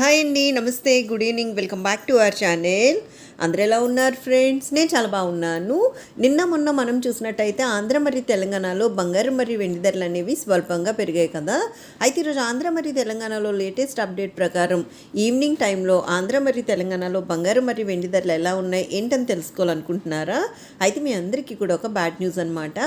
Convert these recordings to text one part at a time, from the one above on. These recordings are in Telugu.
హాయ్ అండి నమస్తే good evening welcome back to our channel. అందరూ ఎలా ఉన్నారు ఫ్రెండ్స్? నేను చాలా బాగున్నాను. నిన్న మొన్న మనం చూసినట్టయితే ఆంధ్ర మరియు తెలంగాణలో బంగారం మరియు వెండి ధరలు అనేవి స్వల్పంగా పెరిగాయి కదా. అయితే ఈరోజు ఆంధ్ర మరియు తెలంగాణలో లేటెస్ట్ అప్డేట్ ప్రకారం ఈవినింగ్ టైంలో ఆంధ్ర మరియు తెలంగాణలో బంగారం మరియు వెండి ధరలు ఎలా ఉన్నాయి ఏంటని తెలుసుకోవాలనుకుంటున్నారా? అయితే మీ అందరికీ కూడా ఒక బ్యాడ్ న్యూస్ అనమాట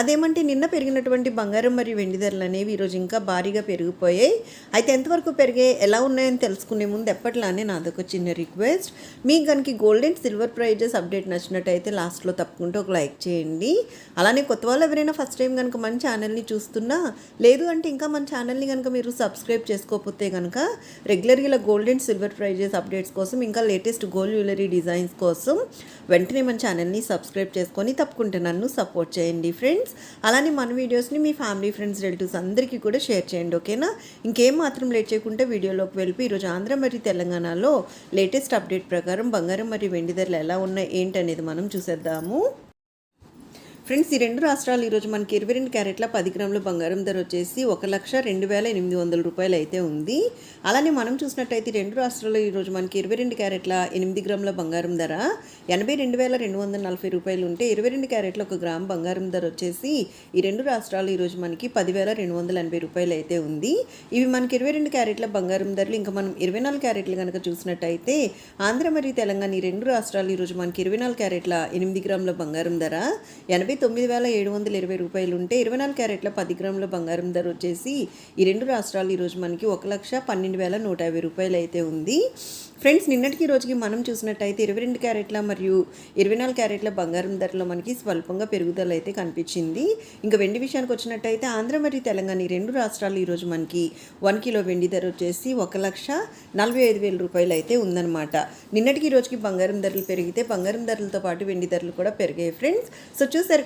అదేమంటే నిన్న పెరిగినటువంటి బంగారం మరియు వెండి ధరలు అనేవి ఈరోజు ఇంకా భారీగా పెరిగిపోయాయి. అయితే ఎంతవరకు పెరిగాయి ఎలా ఉన్నాయని తెలుసుకునే ముందు ఎప్పటిలానే నాదొక చిన్న రిక్వెస్ట్ మీకు కనుక gold and silver prices update నచ్చినట్టయితే లాస్ట్లో తప్పకుండా ఒక లైక్ చేయండి. అలానే కొత్త వాళ్ళు ఎవరైనా ఫస్ట్ టైం కనుక మన ఛానల్ని చూస్తున్నా లేదు అంటే ఇంకా మన ఛానల్ని కనుక మీరు సబ్స్క్రైబ్ చేసుకోకపోతే కనుక రెగ్యులర్గా ఇలా gold and silver prices updates కోసం ఇంకా లేటెస్ట్ గోల్డ్ జ్యువెలరీ డిజైన్స్ కోసం వెంటనే మన ఛానల్ని సబ్స్క్రైబ్ చేసుకొని తప్పకుండా నన్ను సపోర్ట్ చేయండి ఫ్రెండ్స్ అలానే మన వీడియోస్ని మీ ఫ్యామిలీ ఫ్రెండ్స్ రిలేటివ్స్ అందరికీ కూడా షేర్ చేయండి ఓకేనా ఇంకేం మాత్రం లేట్ చేయకుండా వీడియోలోకి వెళ్ళి ఈరోజు ఆంధ్ర మరియు తెలంగాణలో లేటెస్ట్ అప్డేట్ ప్రకారం బంగారం మరియు వెండి ధరలు ఎలా ఉన్నాయి ఏంటనేది మనం చూసేద్దాము. ఫ్రెండ్స్ ఈ రెండు రాష్ట్రాలు ఈరోజు మనకి ఇరవై రెండు క్యారెట్ల పది గ్రాముల బంగారం ధర వచ్చేసి ఒక లక్ష రెండు వేల ఎనిమిది వందల రూపాయలు అయితే ఉంది. అలానే మనం చూసినట్టయితే రెండు రాష్ట్రాల్లో ఈరోజు మనకి ఇరవై రెండు క్యారెట్ల ఎనిమిది గ్రాముల బంగారం ధర ఎనభై రెండు వేల రెండు వందల నలభై రూపాయలు ఉంటే ఇరవై రెండు క్యారెట్ల ఒక గ్రామ్ బంగారం ధర వచ్చేసి ఈ రెండు రాష్ట్రాలు ఈరోజు మనకి పదివేల రెండు వందల ఎనభై రూపాయలు అయితే ఉంది. ఇవి మనకి ఇరవై రెండు క్యారెట్ల బంగారం ధరలు ఇంకా మనం ఇరవై నాలుగు క్యారెట్లు కనుక చూసినట్టయితే ఆంధ్ర మరియు తెలంగాణ ఈ రెండు రాష్ట్రాలు ఈరోజు మనకి ఇరవై నాలుగు క్యారెట్ల ఎనిమిది గ్రాముల బంగారం ధర ఎనభై తొమ్మిది వేల ఏడు వందల ఇరవై రూపాయలు ఉంటే ఇరవై నాలుగు క్యారెట్ల పది గ్రాముల బంగారం ధర వచ్చేసి ఈ రెండు రాష్ట్రాలు ఈరోజు మనకి ఒక లక్ష పన్నెండు వేల నూట యాభై రూపాయలు అయితే ఉంది. ఫ్రెండ్స్ నిన్నటికి రోజుకి మనం చూసినట్టయితే ఇరవై రెండు క్యారెట్ల మరియు ఇరవై నాలుగు క్యారెట్ల బంగారం ధరలో మనకి స్వల్పంగా పెరుగుదల అయితే కనిపించింది. ఇంకా వెండి విషయానికి వచ్చినట్టయితే ఆంధ్ర మరియు తెలంగాణ ఈ రెండు రాష్ట్రాలు ఈరోజు మనకి వన్ కిలో వెండి ధర వచ్చేసి ఒక లక్ష నలభై ఐదు వేల రూపాయలు అయితే ఉందన్నమాట. నిన్నటికి రోజుకి బంగారం ధరలు పెరిగితే బంగారం ధరలతో పాటు వెండి ధరలు కూడా పెరిగాయి ఫ్రెండ్స్. సో చూసారు